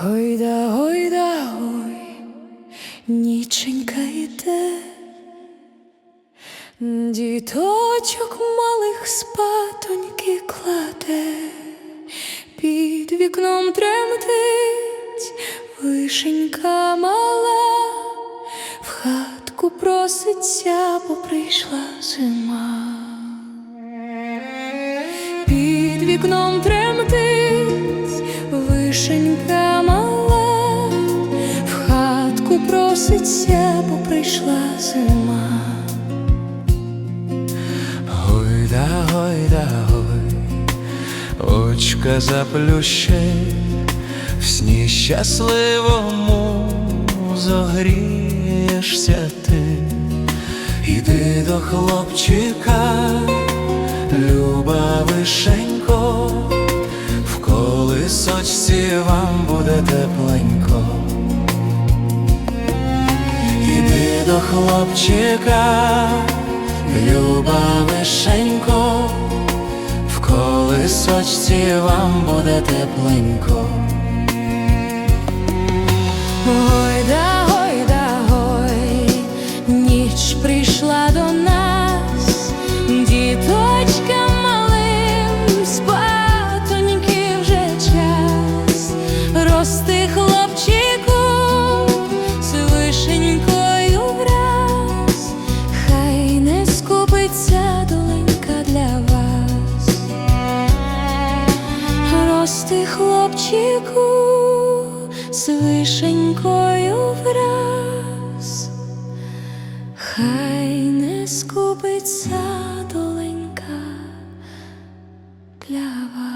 Гойда, гойда, ой, ніченька йде, діточок малих спатоньки кладе, під вікном тремтить вишенька мала, в хатку проситься, бо прийшла зима. Під вікном тремтить вишенька хатку проситься, бо прийшла зима. Гойда, гойда, гой, очка заплющи, в сні щасливому зогрієшся ти, іди до хлопчика, люба вишенько, в колисочці вам буде тепленько. До хлопчика, люба вишенько, в колисочці вам буде тепленько. Зрости хлопчику з вишенькою враз, хай не скупиться доленька для вас.